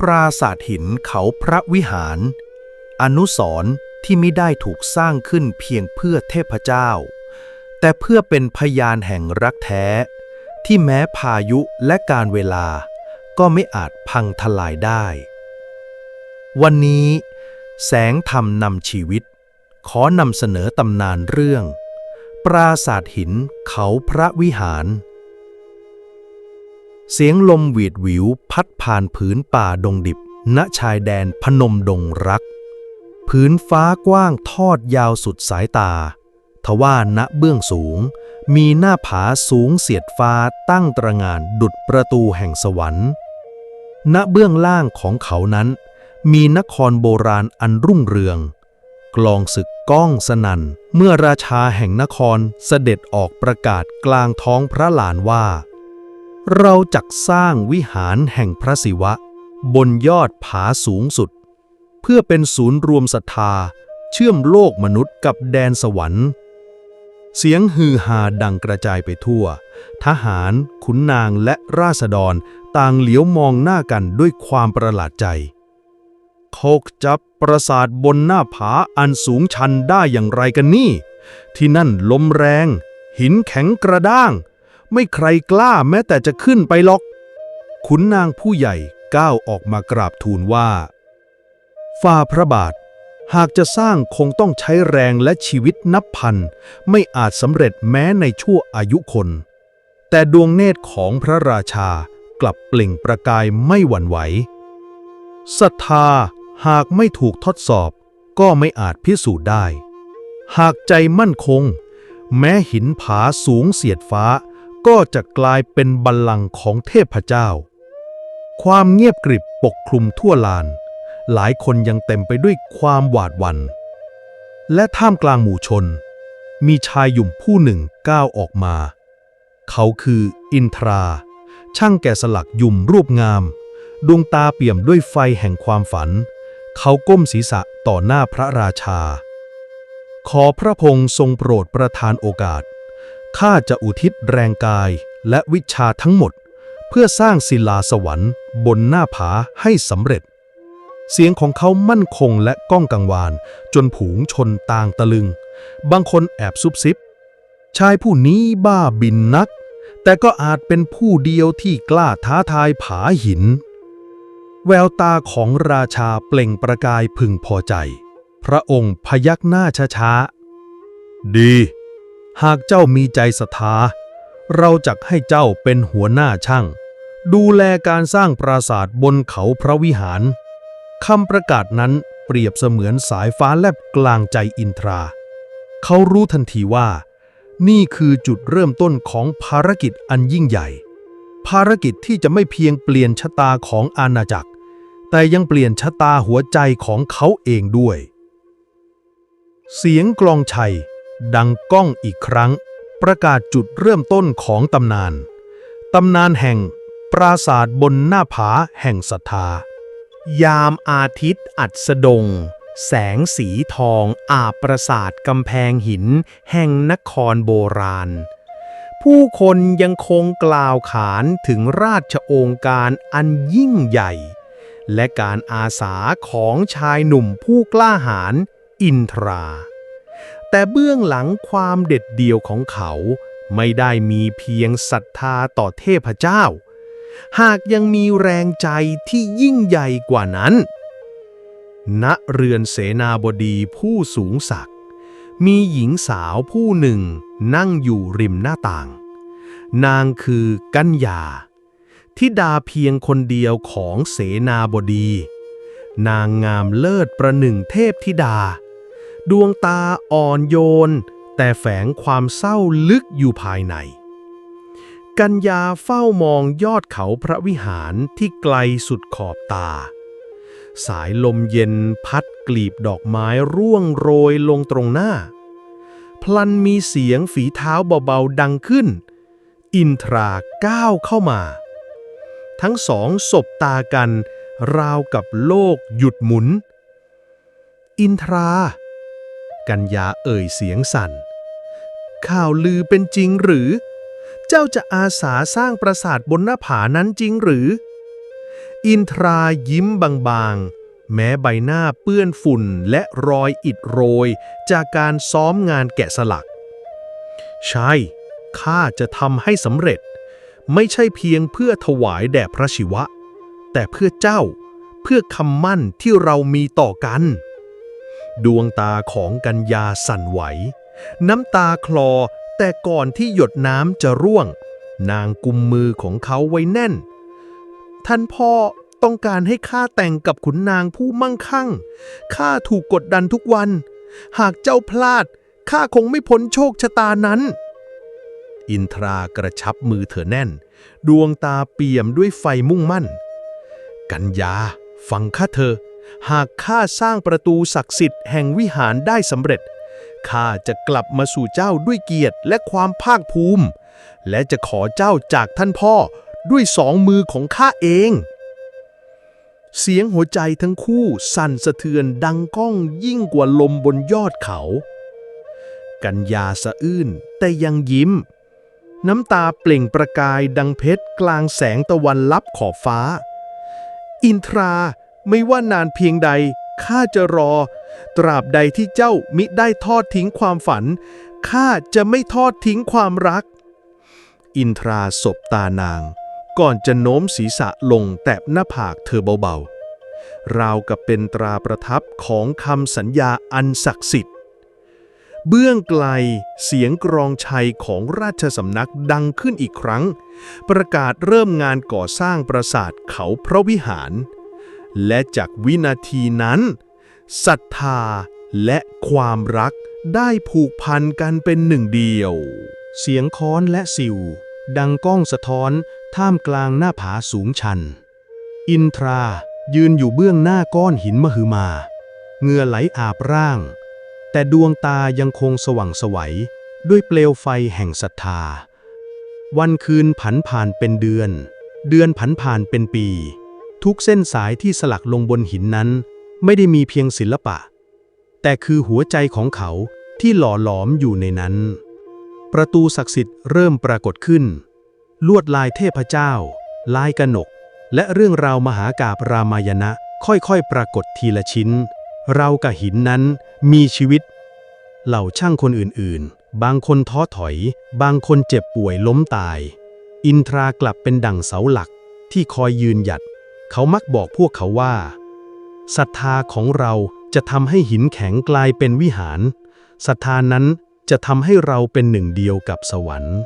ปราสาทหินเขาพระวิหาร อนุสรณ์ที่ไม่ได้ถูกสร้างขึ้นเพียงเพื่อเทพเจ้า แต่เพื่อเป็นพยานแห่งรักแท้ ที่แม้พายุและการเวลา ก็ไม่อาจพังทลายได้ วันนี้ แสงธรรมนำชีวิต ขอนำเสนอตำนานเรื่อง ปราสาทหินเขาพระวิหาร เสียงลมหวีดหวิวพัดผ่านผืนป่าดงดิบ ณชายแดนพนมดงรัก ผืนฟ้ากว้างทอดยาวสุดสายตา ทว่าณเบื้องสูง มีหน้าผาสูงเสียดฟ้าตั้งตระงานดุดประตูแห่งสวรรค์ ณเบื้องล่างของเขานั้น มีนครโบราณอันรุ่งเรือง กลองศึกก้องสนัน่นเมื่อราชาแห่งนครเสด็จออกประกาศกลางท้องพระลานว่า เราจักสร้างวิหารแห่งพระศิวะ บนยอดผาสูงสุด เพื่อเป็นศูนย์รวมศรัทธา เชื่อมโลกมนุษย์กับแดนสวรรค์ เสียงฮือฮาดังกระจายไปทั่ว ทหาร ขุนนางและราษฎรต่างเหลียวมองหน้ากันด้วยความประหลาดใจโคกจับปราสาทบนหน้าผาอันสูงชันได้อย่างไรกันนี่ ที่นั่นลมแรง หินแข็งกระด้าง ไม่ใครกล้าแม้แต่จะขึ้นไปหรอก ขุนนางผู้ใหญ่ก้าวออกมากราบทูลว่า ฝ่าพระบาท หากจะสร้างคงต้องใช้แรงและชีวิตนับพัน ไม่อาจสำเร็จแม้ในชั่วอายุคน แต่ดวงเนตรของพระราชากลับเปล่งประกายไม่หวั่นไหวศรัทธาหากไม่ถูกทดสอบก็ไม่อาจพิสูจน์ได้ หากใจมั่นคง แม้หินผาสูงเสียดฟ้า ก็จะกลายเป็นบัลลังก์ของเทพเจ้า ความเงียบกริบปกคลุมทั่วลาน หลายคนยังเต็มไปด้วยความหวาดหวัน่น และท่ามกลางหมู่ชน มีชายหยุ่มผู้หนึ่งก้าวออกมา เขาคืออินทรา ช่างแกะสลักหยุ่มรูปงาม ดวงตาเปี่ยมด้วยไฟแห่งความฝัน เขาก้มศีรษะต่อหน้าพระราชา ขอพระพงษ์ทรงโปรดประทานโอกาส ข้าจะอุทิศแรงกายและวิชาทั้งหมด เพื่อสร้างศิลาสวรรค์ บนหน้าผาให้สำเร็จ เสียงของเขามั่นคงและก้องกังวาน จนผูงชนต่างตะลึง บางคนแอบซุบซิบ ชายผู้นี้บ้าบินนัก แต่ก็อาจเป็นผู้เดียวที่กล้าท้าทายผาหิน แววตาของราชาเปล่งประกายพึงพอใจ พระองค์พยักหน้าช้าๆดี หากเจ้ามีใจศรัทธา เราจักให้เจ้าเป็นหัวหน้าช่าง ดูแลการสร้างปราสาทบนเขาพระวิหารคำประกาศนั้นเปรียบเสมือนสายฟ้าแลบกลางใจอินทรา เขารู้ทันทีว่า นี่คือจุดเริ่มต้นของภารกิจอันยิ่งใหญ่ ภารกิจที่จะไม่เพียงเปลี่ยนชะตาของอาณาจักร แต่ยังเปลี่ยนชะตาหัวใจของเขาเองด้วย เสียงกลองชัย ดังก้องอีกครั้ง ประกาศจุดเริ่มต้นของตำนาน ตำนานแห่งปราสาทบนหน้าผาแห่งศรัทธา ยามอาทิตย์อัสดง แสงสีทองอาบประสาทกำแพงหิน แห่งนครโบราณ ผู้คนยังคงกล่าวขานถึงราชโองการอันยิ่งใหญ่ และการอาสาของชายหนุ่มผู้กล้าหาญอินทรา แต่เบื้องหลังความเด็ดเดี่ยวของเขาไม่ได้มีเพียงศรัทธาต่อเทพเจ้า หากยังมีแรงใจที่ยิ่งใหญ่กว่านั้น ณ เรือนเสนาบดีผู้สูงศักดิ์มีหญิงสาวผู้หนึ่งนั่งอยู่ริมหน้าต่าง นางคือกัญญาทิดาเพียงคนเดียวของเสนาบดี นางงามเลิศประหนึ่งเทพธิดา ดวงตาอ่อนโยน แต่แฝงความเศร้าลึกอยู่ภายใน กัญญาเฝ้ามองยอดเขาพระวิหารที่ไกลสุดขอบตา สายลมเย็นพัดกลีบดอกไม้ร่วงโรยลงตรงหน้า พลันมีเสียงฝีเท้าเบาๆดังขึ้น อินทราก้าวเข้ามา ทั้งสองสบตากันราวกับโลกหยุดหมุน อินทรา กัญญาเอ่ยเสียงสั่น ข่าวลือเป็นจริงหรือ เจ้าจะอาสาสร้างปราสาทบนหน้าผานั้นจริงหรือ อินทรายิ้มบางๆ แม้ใบหน้าเปื้อนฝุ่นและรอยอิดโรย จากการซ้อมงานแกะสลัก ใช่ ข้าจะทำให้สำเร็จ ไม่ใช่เพียงเพื่อถวายแด่พระศิวะ แต่เพื่อเจ้า เพื่อคำมั่นที่เรามีต่อกัน ดวงตาของกัญญาสั่นไหว น้ำตาคลอแต่ก่อนที่หยดน้ำจะร่วง นางกุมมือของเขาไว้แน่น ท่านพ่อต้องการให้ข้าแต่งกับขุนนางผู้มั่งคั่ง ข้าถูกกดดันทุกวัน หากเจ้าพลาด ข้าคงไม่พ้นโชคชะตานั้น อินทรากระชับมือเธอแน่น ดวงตาเปี่ยมด้วยไฟมุ่งมั่น กัญญาฟังข้าเธอ หากข้าสร้างประตูศักดิ์สิทธิ์แห่งวิหารได้สำเร็จ ข้าจะกลับมาสู่เจ้าด้วยเกียรติและความภาคภูมิ และจะขอเจ้าจากท่านพ่อด้วยสองมือของข้าเอง เสียงหัวใจทั้งคู่สั่นสะเทือนดังก้องยิ่งกว่าลมบนยอดเขา กัญญาสะอื้นแต่ยังยิ้ม น้ำตาเปล่งประกายดังเพชรกลางแสงตะวันลับขอบฟ้า อินทรา ไม่ว่านานเพียงใดข้าจะรอ ตราบใดที่เจ้ามิได้ทอดทิ้งความฝันข้าจะไม่ทอดทิ้งความรัก อินทราสบตานาง ก่อนจะโน้มศีรษะลงแตะหน้าผากเธอเบาๆ ราวกับเป็นตราประทับของคำสัญญาอันศักดิ์สิทธิ์ เบื้องไกลเสียงกรองชัยของราชสำนักดังขึ้นอีกครั้ง ประกาศเริ่มงานก่อสร้างปราสาทเขาพระวิหาร และจากวินาทีนั้นศรัทธาและความรักได้ผูกพันกันเป็นหนึ่งเดียว เสียงค้อนและสิว ดังก้องสะท้อนท่ามกลางหน้าผาสูงชัน อินทรายืนอยู่เบื้องหน้าก้อนหินมหึมา เหงื่อไหลอาบร่าง แต่ดวงตายังคงสว่างไสวัย ด้วยเปลวไฟแห่งศรัทธา วันคืนผันผ่านเป็นเดือน เดือนผันผ่านเป็นปี ทุกเส้นสายที่สลักลงบนหินนั้น ไม่ได้มีเพียงศิลปะ แต่คือหัวใจของเขาที่หล่อหลอมอยู่ในนั้น ประตูศักดิ์สิทธิ์เริ่มปรากฏขึ้น ลวดลายเทพเจ้า ลายกนก และเรื่องราวมหากาบรามายณะค่อยๆ ปรากฏทีละชิ้น เรากับหินนั้นมีชีวิต เหล่าช่างคนอื่นๆ บางคนท้อถอย บางคนเจ็บป่วยล้มตาย อินทรากลับเป็นดั่งเสาหลักที่คอยยืนหยัด เขามักบอกพวกเขาว่าศรัทธาของเราจะทำให้หินแข็งกลายเป็นวิหารศรัทธานั้นจะทำให้เราเป็นหนึ่งเดียวกับสวรรค์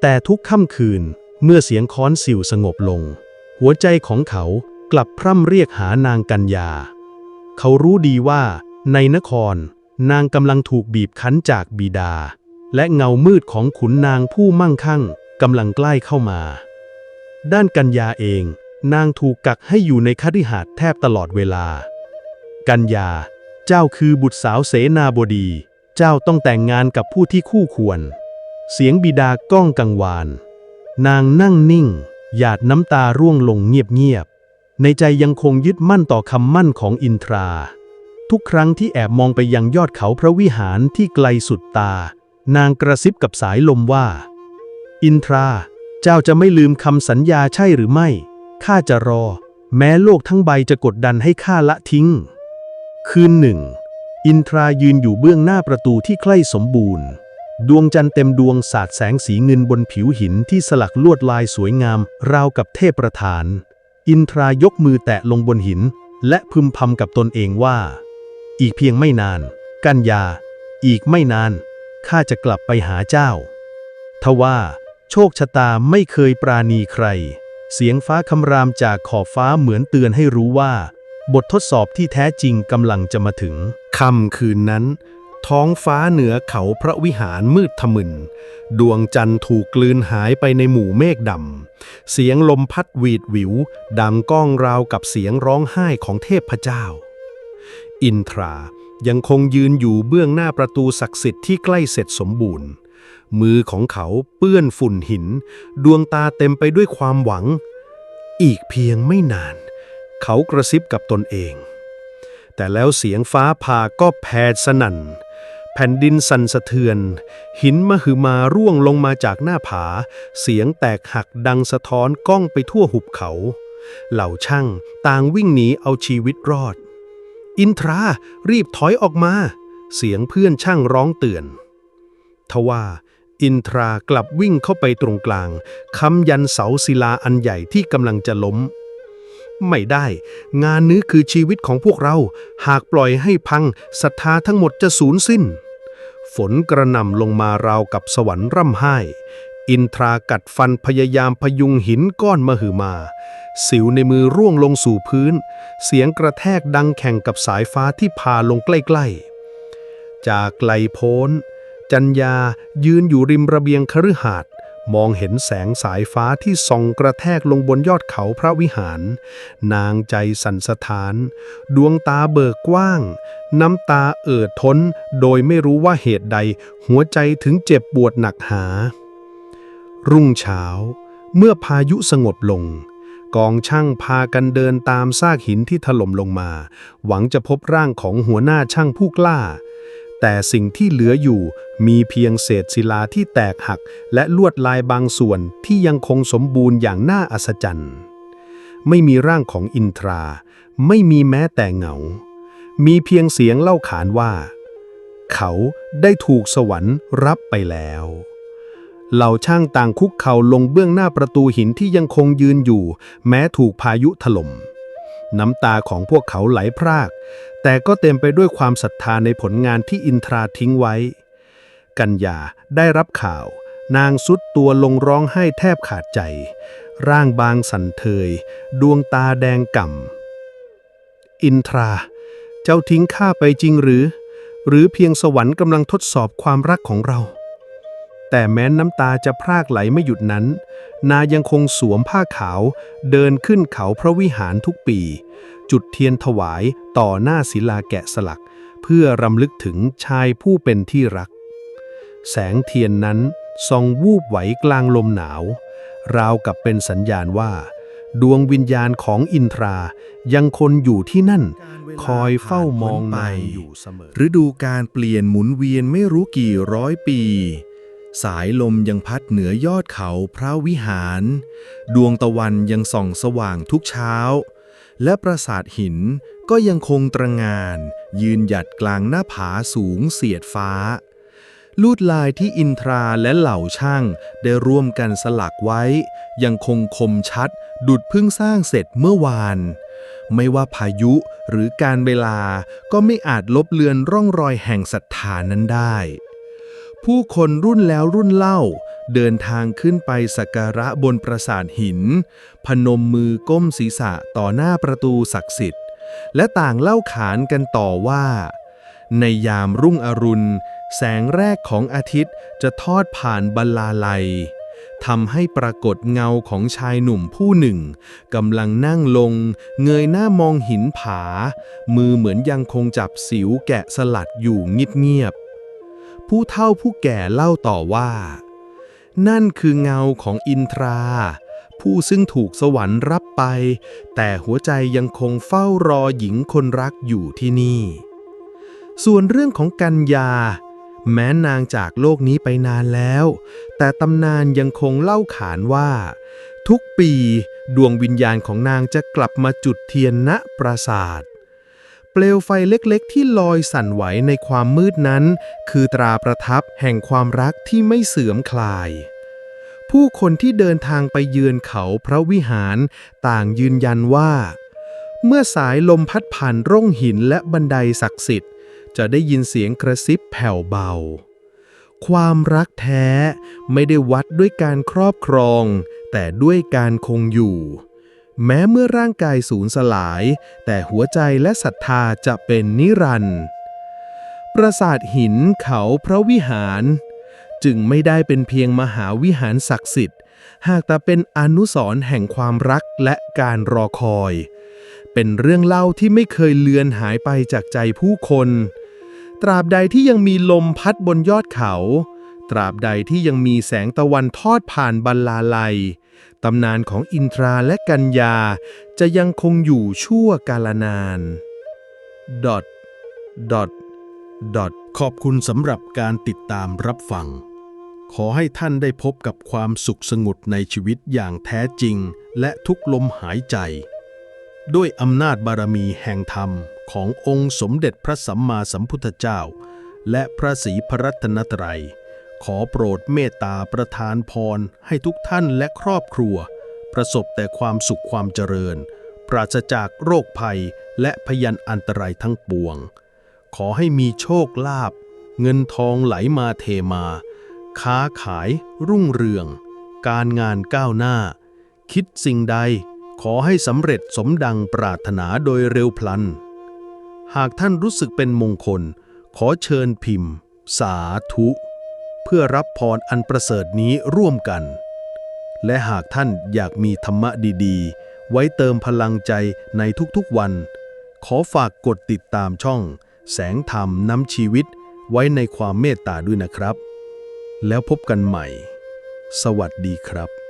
แต่ทุกค่ำคืนเมื่อเสียงค้อนสิวสงบลง หัวใจของเขากลับพร่ำเรียกหานางกัญญา เขารู้ดีว่า ในนคร นางกำลังถูกบีบคั้นจากบิดา และเงามืดของขุนนางผู้มั่งคั่งกำลังใกล้เข้ามา ด้านกัญญาเอง นางถูกกักให้อยู่ในคฤหาสน์แทบตลอดเวลา กัญญา เจ้าคือบุตรสาวเสนาบดี เจ้าต้องแต่งงานกับผู้ที่คู่ควร เสียงบิดาก้องกังวาน นางนั่งนิ่ง หยาดน้ำตาร่วงลงเงียบๆ ในใจยังคงยึดมั่นต่อคำมั่นของอินทรา ทุกครั้งที่แอบมองไปยังยอดเขาพระวิหารที่ไกลสุดตา นางกระซิบกับสายลมว่า อินทรา เจ้าจะไม่ลืมคำสัญญาใช่หรือไม่ ข้าจะรอ แม้โลกทั้งใบจะกดดันให้ข้าละทิ้ง คืนหนึ่ง อินทรายืนอยู่เบื้องหน้าประตูที่ใกล้สมบูรณ์ ดวงจันทร์เต็มดวงสาดแสงสีเงินบนผิวหินที่สลักลวดลายสวยงาม ราวกับเทพประธาน อินทรายกมือแตะลงบนหิน และพึมพำกับตนเองว่า อีกเพียงไม่นาน กัญญา อีกไม่นานข้าจะกลับไปหาเจ้า ทว่า โชคชะตาไม่เคยปราณีใคร เสียงฟ้าคำรามจากขอบฟ้าเหมือนเตือนให้รู้ว่า บททดสอบที่แท้จริงกำลังจะมาถึงค่ำคืนนั้น ท้องฟ้าเหนือเขาพระวิหารมืดทะมึน ดวงจันทร์ถูกกลืนหายไปในหมู่เมฆดำ เสียงลมพัดหวีดหวิว ดังก้องราวกับเสียงร้องไห้ของเทพเจ้า อินทรายังคงยืนอยู่เบื้องหน้าประตูศักดิ์สิทธิ์ที่ใกล้เสร็จสมบูรณ์ มือของเขาเปื้อนฝุ่นหิน ดวงตาเต็มไปด้วยความหวัง อีกเพียงไม่นาน เขากระซิบกับตนเอง แต่แล้วเสียงฟ้าผ่าก็แผดสนั่น แผ่นดินสั่นสะเทือน หินมหึมาร่วงลงมาจากหน้าผา เสียงแตกหักดังสะท้อนก้องไปทั่วหุบเขา เหล่าช่างต่างวิ่งหนีเอาชีวิตรอด อินทรารีบถอยออกมา เสียงเพื่อนช่างร้องเตือนทว่า อินทรากลับวิ่งเข้าไปตรงกลาง ค้ำยันเสาศิลาอันใหญ่ที่กำลังจะล้ม ไม่ได้ งานนี้คือชีวิตของพวกเรา หากปล่อยให้พังศรัทธาทั้งหมดจะสูญสิ้น ฝนกระหน่ำลงมาราวกับสวรรค์ร่ำไห้ อินทรากัดฟันพยายามพยุงหินก้อนมหึมา สิวในมือร่วงลงสู่พื้น เสียงกระแทกดังแข่งกับสายฟ้าที่พาลงใกล้ๆ จากไกลโพ้น จัญญายืนอยู่ริมระเบียงคฤหาสน์มองเห็นแสงสายฟ้าที่ส่องกระแทกลงบนยอดเขาพระวิหาร นางใจสั่นสะท้าน ดวงตาเบิกกว้าง น้ำตาเอ่อท้น โดยไม่รู้ว่าเหตุใด หัวใจถึงเจ็บปวดหนักหา รุ่งเช้า เมื่อพายุสงบลง กองช่างพากันเดินตามซากหินที่ถล่มลงมา หวังจะพบร่างของหัวหน้าช่างผู้กล้า แต่สิ่งที่เหลืออยู่มีเพียงเศษศิลาที่แตกหัก และลวดลายบางส่วนที่ยังคงสมบูรณ์อย่างน่าอัศจรรย์ ไม่มีร่างของอินทรา ไม่มีแม้แต่เงา มีเพียงเสียงเล่าขานว่า เขาได้ถูกสวรรค์รับไปแล้วเหล่าช่างต่างคุกเข่าลงเบื้องหน้าประตูหินที่ยังคงยืนอยู่ แม้ถูกพายุถล่ม น้ำตาของพวกเขาไหลพราก แต่ก็เต็มไปด้วยความศรัทธาในผลงานที่อินทราทิ้งไว้ กัญญาได้รับข่าว นางสุดตัวลงร้องไห้แทบขาดใจ ร่างบางสันเทย ดวงตาแดงก่ำ อินทรา เจ้าทิ้งข้าไปจริงหรือ หรือเพียงสวรรค์กำลังทดสอบความรักของเรา แต่แม้น้ำตาจะพรากไหลไม่หยุดนั้น นายังคงสวมผ้าขาว เดินขึ้นเขาพระวิหารทุกปี จุดเทียนถวายต่อหน้าศิลาแกะสลัก เพื่อรำลึกถึงชายผู้เป็นที่รัก แสงเทียนนั้นส่องวูบไหวกลางลมหนาว ราวกับเป็นสัญญาณว่า ดวงวิญญาณของอินทรายังคนอยู่ที่นั่น คอยเฝ้ามองนฤดูการเปลี่ยนหมุนเวียนไม่รู้กี่ร้อยปี สายลมยังพัดเหนือยอดเขาพระวิหาร ดวงตะวันยังส่องสว่างทุกเช้า และปราสาทหินก็ยังคงตระงาน ยืนหยัดกลางหน้าผาสูงเสียดฟ้า ลวดลายที่อินทราและเหล่าช่างได้ร่วมกันสลักไว้ ยังคงคมชัด ดุดเพิ่งสร้างเสร็จเมื่อวาน ไม่ว่าพายุหรือการเวลาก็ไม่อาจลบเลือนร่องรอยแห่งศรัทธานั้นได้ ผู้คนรุ่นแล้วรุ่นเล่า เดินทางขึ้นไปสักการะบนปราสาทหิน พนมมือก้มศีรษะต่อหน้าประตูศักดิ์สิทธิ์ และต่างเล่าขานกันต่อว่า ในยามรุ่งอรุณ แสงแรกของอาทิตย์จะทอดผ่านบัลลาลัยทำให้ปรากฏเงาของชายหนุ่มผู้หนึ่งกำลังนั่งลง เงยหน้ามองหินผา มือเหมือนยังคงจับสิวแกะสลัดอยู่เงียบ ผู้เฒ่าผู้แก่เล่าต่อว่า นั่นคือเงาของอินทรา ผู้ซึ่งถูกสวรรค์รับไป แต่หัวใจยังคงเฝ้ารอหญิงคนรักอยู่ที่นี่ ส่วนเรื่องของกัญญา แม้นางจากโลกนี้ไปนานแล้ว แต่ตำนานยังคงเล่าขานว่า ทุกปีดวงวิญญาณของนางจะกลับมาจุดเทียนณปราสาท เปลวไฟเล็กๆ ที่ลอยสั่นไหวในความมืดนั้น คือตราประทับแห่งความรักที่ไม่เสื่อมคลาย ผู้คนที่เดินทางไปเยือนเขาพระวิหารต่างยืนยันว่า เมื่อสายลมพัดผ่านร่องหินและบันไดศักดิ์สิทธิ์ จะได้ยินเสียงกระซิบแผ่วเบา ความรักแท้ไม่ได้วัดด้วยการครอบครอง แต่ด้วยการคงอยู่ แม้เมื่อร่างกายสูญสลาย แต่หัวใจและศรัทธาจะเป็นนิรันดร์ปราสาทหินเขาพระวิหาร จึงไม่ได้เป็นเพียงมหาวิหารศักดิ์สิทธิ์ หากแต่เป็นอนุสรณ์แห่งความรักและการรอคอย เป็นเรื่องเล่าที่ไม่เคยเลือนหายไปจากใจผู้คน ตราบใดที่ยังมีลมพัดบนยอดเขา ตราบใดที่ยังมีแสงตะวันทอดผ่านบัลลาลัย ตำนานของอินทราและกัญญา จะยังคงอยู่ชั่วกาลนานดอทดอทดอทขอบคุณสำหรับการติดตามรับฟัง ขอให้ท่านได้พบกับความสุขสงบในชีวิตอย่างแท้จริง และทุกลมหายใจ ด้วยอำนาจบารมีแห่งธรรมขององค์สมเด็จพระสัมมาสัมพุทธเจ้า และพระศรีพรัตนตรัย ขอโปรดเมตตาประทานพร ให้ทุกท่านและครอบครัว ประสบแต่ความสุขความเจริญ ปราศจากโรคภัยและพยันอันตรายทั้งปวง ขอให้มีโชคลาภเงินทองไหลมาเทมา ค้าขาย รุ่งเรือง การงานก้าวหน้า คิดสิ่งใดขอให้สำเร็จสมดังปรารถนาโดยเร็วพลัน หากท่านรู้สึกเป็นมงคล ขอเชิญพิมพ์ สาธุ เพื่อรับพรอันประเสริฐนี้ร่วมกัน และหากท่านอยากมีธรรมะดีๆ ไว้เติมพลังใจในทุกๆวัน ขอฝากกดติดตามช่อง แสงธรรมนำชีวิตไว้ในความเมตตาด้วยนะครับ แล้วพบกันใหม่ สวัสดีครับ